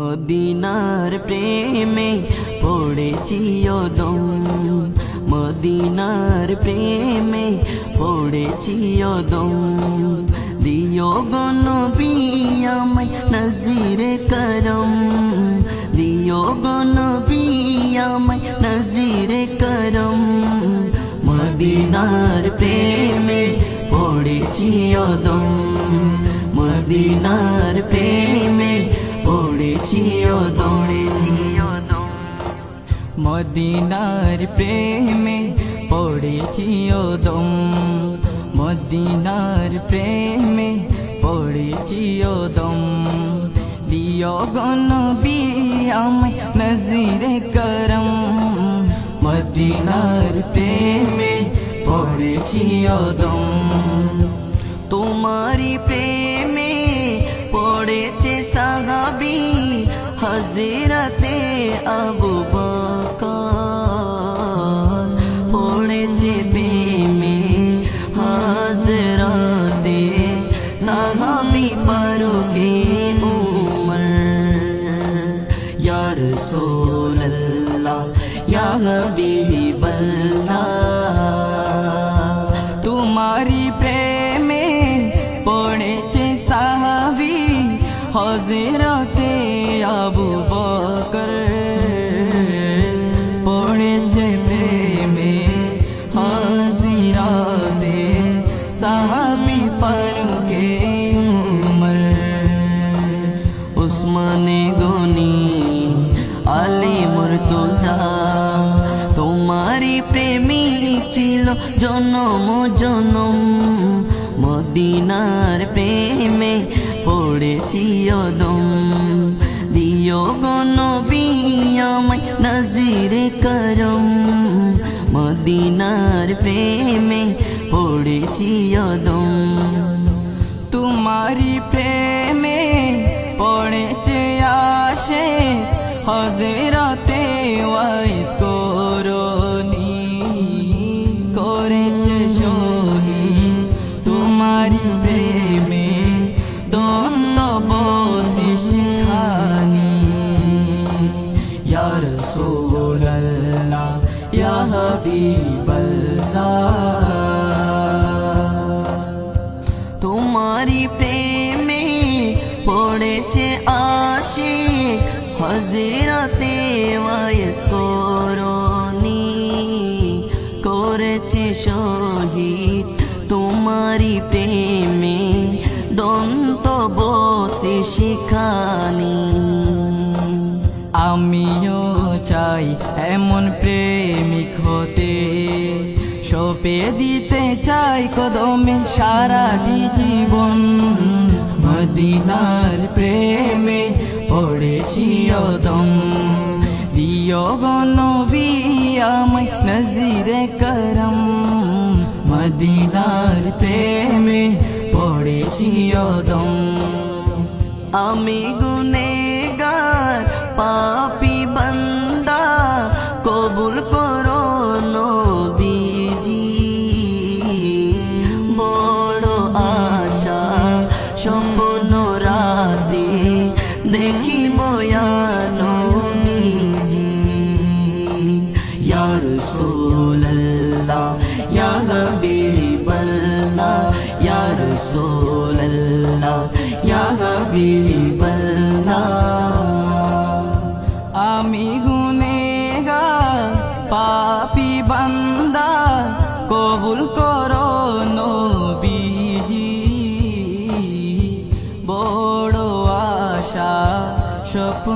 মদিনার প্রেমে পড়েছি ওদম মদিনার প্রেমে পড়েছি ওদম দিও গনবি আমায় নজিরে করম। দিও গনবি আমায় নজিরে করম। মদিনার প্রেমে পড়েছি ওদম মদিনার প্রেমে পড়েছি ওদম মদিনার প্রেমে পড়েছি ওদম মদিনার প্রেমে পড়েছি ওদম দিও গণ আমায় নজিরে করম মদিনার প্রেমে পড়েছি ওদম তোমারি প্রেমে হজরতে আবু বকর পড়েছে প্রেমে হজরতে সাহাবি ফারুকে উমর ইয়া রাসূলুল্লাহ ইয়া হাবিবাল্লাহ তোমারি প্রেমে পড়েছে সাহাবি হজরতে উসমানে গনি, আলী মুর্তুজা। তোমারি প্রেমিক ছিল জনম জনম। মদিনার প্রেমে পড়েছি অদম। দিও গনবি আমায় নজিরে করম। মদিনার প্রেমে পড়েছি অদম। তোমারি প্রেমে হজরতে ওয়াইস করনি, করেছে সহি তোমারি প্রেমে দ্বন্দ্ব শিখানি ইয়া রাসূলুল্লাহ, ইয়া হাবিবাল্লাহ। তোমারি প্রেমে হজরতে ওয়াইস করনি, করেছে শহীদ তোমারি প্রেমে দন্তবতে শিখানি। আমিও চাই এমন প্রেমিক হতে, সপে দিতে চাই কদমে সারাটি জীবন। মদিনার প্রেমে পড়েছি অদম। দিও গনবি আমায় নজিরে করম। মদিনার প্রেমে পড়েছি অদম। আমি গুনেগার পাপি ইয়া রাসূলুল্লাহ ইয়া হাবিবাল্লাহ, ইয়া রাসূলুল্লাহ ইয়া হাবিবাল্লাহ। আমি গুনেগা পাপি বান্দা, কবুল করো নবীজি। বড় আশা, স্বপ্ন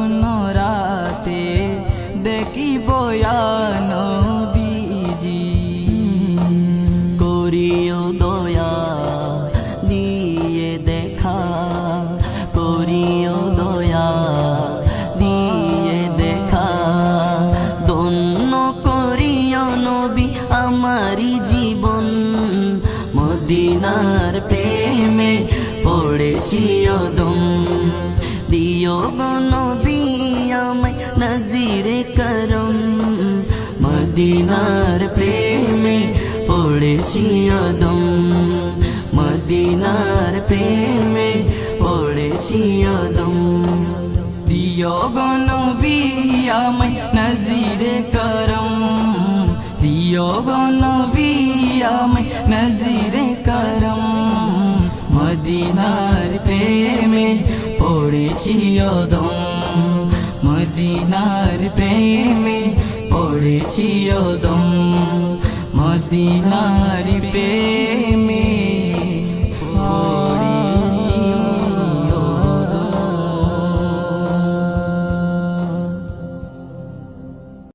পড়েছি অদম দিও গনবী আমায় নজিরে করম। মদিনার প্রেমে পড়েছি অদম মদিনার প্রেমে পড়েছি অদম দিও গো নবী আমায় নজিরে করম। দিও গো নবী আমায় নজিরে করম। মদিনার প্রেমে পড়েছি দম। মদিনার প্রেমে পড়েছি দম। মদিনার প্রেমে